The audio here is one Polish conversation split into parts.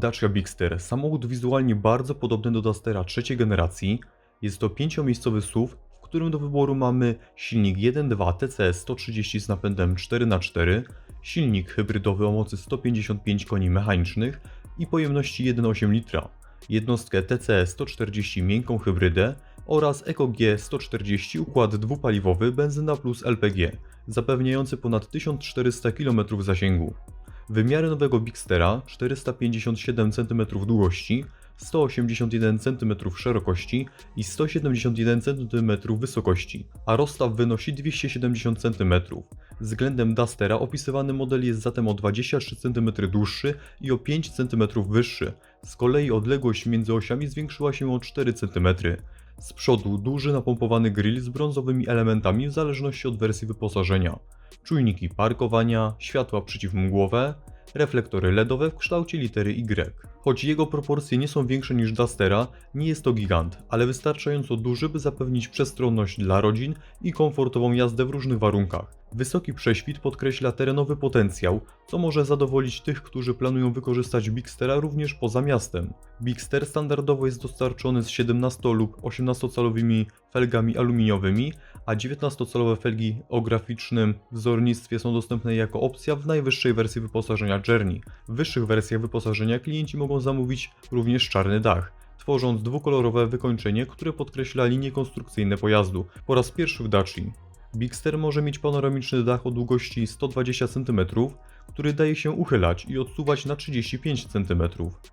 Dacia Bigster, samochód wizualnie bardzo podobny do Dustera trzeciej generacji. Jest to pięciomiejscowy SUV, w którym do wyboru mamy silnik 1.2 TCS 130 z napędem 4x4, silnik hybrydowy o mocy 155 koni mechanicznych i pojemności 1,8 litra, jednostkę TCS 140 miękką hybrydę oraz EcoG 140 układ dwupaliwowy benzyna plus LPG, zapewniający ponad 1400 km zasięgu. Wymiary nowego Bigstera 457 cm długości, 181 cm szerokości i 171 cm wysokości, a rozstaw wynosi 270 cm. Względem Dustera opisywany model jest zatem o 23 cm dłuższy i o 5 cm wyższy. Z kolei odległość między osiami zwiększyła się o 4 cm. Z przodu duży napompowany grill z brązowymi elementami w zależności od wersji wyposażenia. Czujniki parkowania, światła przeciwmgłowe, reflektory LEDowe w kształcie litery Y. Choć jego proporcje nie są większe niż Dustera, nie jest to gigant, ale wystarczająco duży, by zapewnić przestronność dla rodzin i komfortową jazdę w różnych warunkach. Wysoki prześwit podkreśla terenowy potencjał, co może zadowolić tych, którzy planują wykorzystać Bigstera również poza miastem. Bigster standardowo jest dostarczony z 17 lub 18-calowymi felgami aluminiowymi, a 19-calowe felgi o graficznym wzornictwie są dostępne jako opcja w najwyższej wersji wyposażenia Journey. W wyższych wersjach wyposażenia klienci mogą zamówić również czarny dach, tworząc dwukolorowe wykończenie, które podkreśla linie konstrukcyjne pojazdu. Po raz pierwszy w Daci. Bigster może mieć panoramiczny dach o długości 120 cm, który daje się uchylać i odsuwać na 35 cm.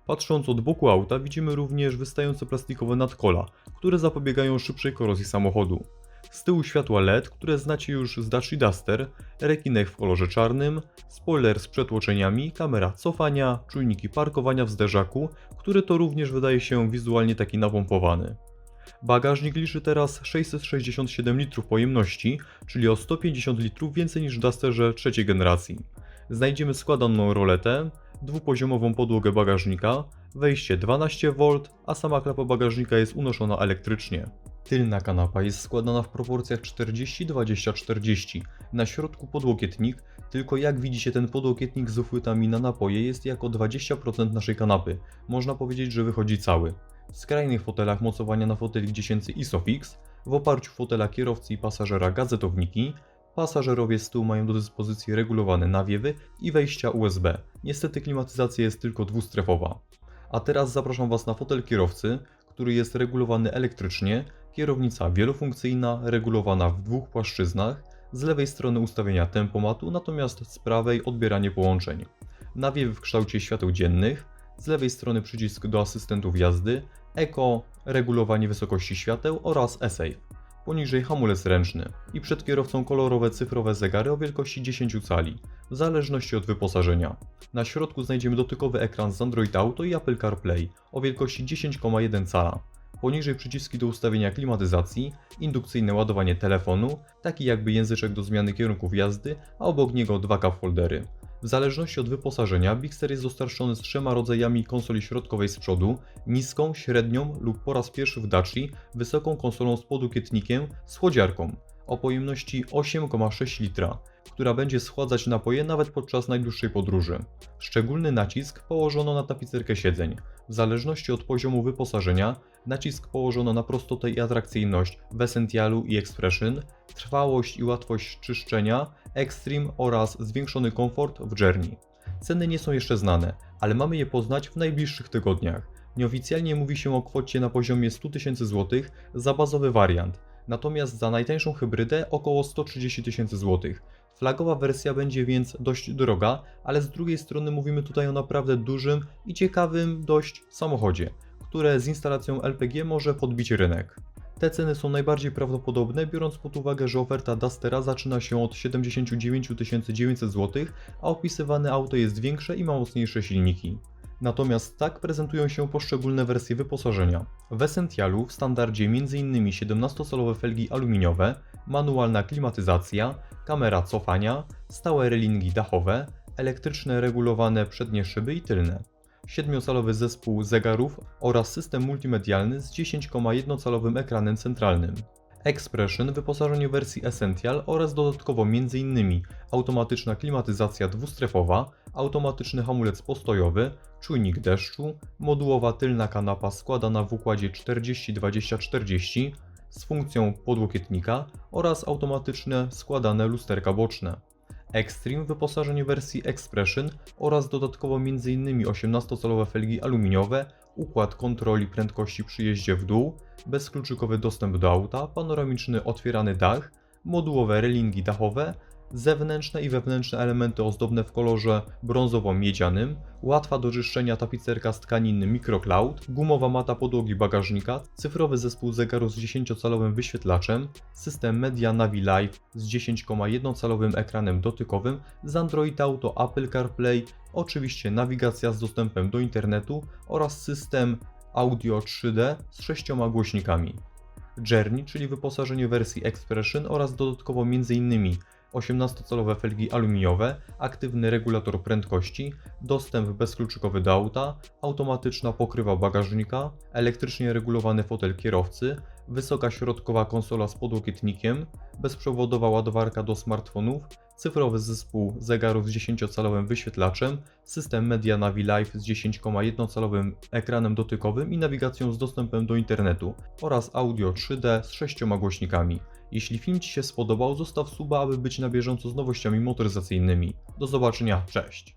Patrząc od boku auta widzimy również wystające plastikowe nadkola, które zapobiegają szybszej korozji samochodu. Z tyłu światła LED, które znacie już z Dacia Duster, rekinek w kolorze czarnym, spoiler z przetłoczeniami, kamera cofania, czujniki parkowania w zderzaku, który to również wydaje się wizualnie taki napompowany. Bagażnik liczy teraz 667 litrów pojemności, czyli o 150 litrów więcej niż w Dusterze trzeciej generacji. Znajdziemy składaną roletę, dwupoziomową podłogę bagażnika, wejście 12V, a sama klapa bagażnika jest unoszona elektrycznie. Tylna kanapa jest składana w proporcjach 40-20-40. Na środku podłokietnik, tylko jak widzicie ten podłokietnik z uchwytami na napoje jest jako 20% naszej kanapy. Można powiedzieć, że wychodzi cały. Skrajnych fotelach mocowania na fotelik dziesięcy Isofix, w oparciu fotela kierowcy i pasażera gazetowniki, pasażerowie z tyłu mają do dyspozycji regulowane nawiewy i wejścia USB. Niestety klimatyzacja jest tylko dwustrefowa. A teraz zapraszam Was na fotel kierowcy, który jest regulowany elektrycznie, kierownica wielofunkcyjna, regulowana w dwóch płaszczyznach, z lewej strony ustawienia tempomatu, natomiast z prawej odbieranie połączeń. Nawiewy w kształcie świateł dziennych, z lewej strony przycisk do asystentów jazdy, Eco, regulowanie wysokości świateł oraz ESAFE. Poniżej hamulec ręczny i przed kierowcą kolorowe cyfrowe zegary o wielkości 10 cali, w zależności od wyposażenia. Na środku znajdziemy dotykowy ekran z Android Auto i Apple CarPlay o wielkości 10,1 cala. Poniżej przyciski do ustawienia klimatyzacji, indukcyjne ładowanie telefonu, taki jakby języczek do zmiany kierunków jazdy, a obok niego dwa cup holdery. W zależności od wyposażenia, Bigster jest dostarczony z trzema rodzajami konsoli środkowej z przodu, niską, średnią lub po raz pierwszy w Daci wysoką konsolą z podłokietnikiem z chłodziarką o pojemności 8,6 litra, która będzie schładzać napoje nawet podczas najdłuższej podróży. Szczególny nacisk położono na tapicerkę siedzeń. W zależności od poziomu wyposażenia, nacisk położono na prostotę i atrakcyjność w Essentialu i Expression, trwałość i łatwość czyszczenia, Extreme oraz zwiększony komfort w Journey. Ceny nie są jeszcze znane, ale mamy je poznać w najbliższych tygodniach. Nieoficjalnie mówi się o kwocie na poziomie 100 tysięcy złotych za bazowy wariant, natomiast za najtańszą hybrydę około 130 tysięcy złotych. Flagowa wersja będzie więc dość droga, ale z drugiej strony mówimy tutaj o naprawdę dużym i ciekawym dość samochodzie, które z instalacją LPG może podbić rynek. Te ceny są najbardziej prawdopodobne, biorąc pod uwagę, że oferta Dustera zaczyna się od 79 900 zł, a opisywane auto jest większe i ma mocniejsze silniki. Natomiast tak prezentują się poszczególne wersje wyposażenia. W Essentialu w standardzie m.in. 17-calowe felgi aluminiowe, manualna klimatyzacja, kamera cofania, stałe relingi dachowe, elektryczne regulowane przednie szyby i tylne. 7-calowy zespół zegarów oraz system multimedialny z 10,1-calowym ekranem centralnym. Expression wyposażenie wersji Essential oraz dodatkowo m.in. automatyczna klimatyzacja dwustrefowa, automatyczny hamulec postojowy, czujnik deszczu, modułowa tylna kanapa składana w układzie 40-20-40 z funkcją podłokietnika oraz automatyczne składane lusterka boczne. Extreme wyposażenie wersji Expression oraz dodatkowo m.in. 18-calowe felgi aluminiowe, układ kontroli prędkości przy jeździe w dół, bezkluczykowy dostęp do auta, panoramiczny otwierany dach, modułowe relingi dachowe, zewnętrzne i wewnętrzne elementy ozdobne w kolorze brązowo-miedzianym, łatwa do czyszczenia tapicerka z tkaniny Microcloud, gumowa mata podłogi bagażnika, cyfrowy zespół zegaru z 10-calowym wyświetlaczem, system Media Navi Live z 10,1-calowym ekranem dotykowym, z Android Auto, Apple CarPlay, oczywiście nawigacja z dostępem do internetu oraz system audio 3D z sześcioma głośnikami. Journey, czyli wyposażenie wersji Expression oraz dodatkowo m.in. 18-calowe felgi aluminiowe, aktywny regulator prędkości, dostęp bezkluczykowy do auta, automatyczna pokrywa bagażnika, elektrycznie regulowany fotel kierowcy, wysoka środkowa konsola z podłokietnikiem, bezprzewodowa ładowarka do smartfonów, cyfrowy zespół zegarów z 10-calowym wyświetlaczem, system Media Navi Live z 10,1-calowym ekranem dotykowym i nawigacją z dostępem do internetu oraz audio 3D z sześcioma głośnikami. Jeśli film Ci się spodobał, zostaw suba, aby być na bieżąco z nowościami motoryzacyjnymi. Do zobaczenia, cześć!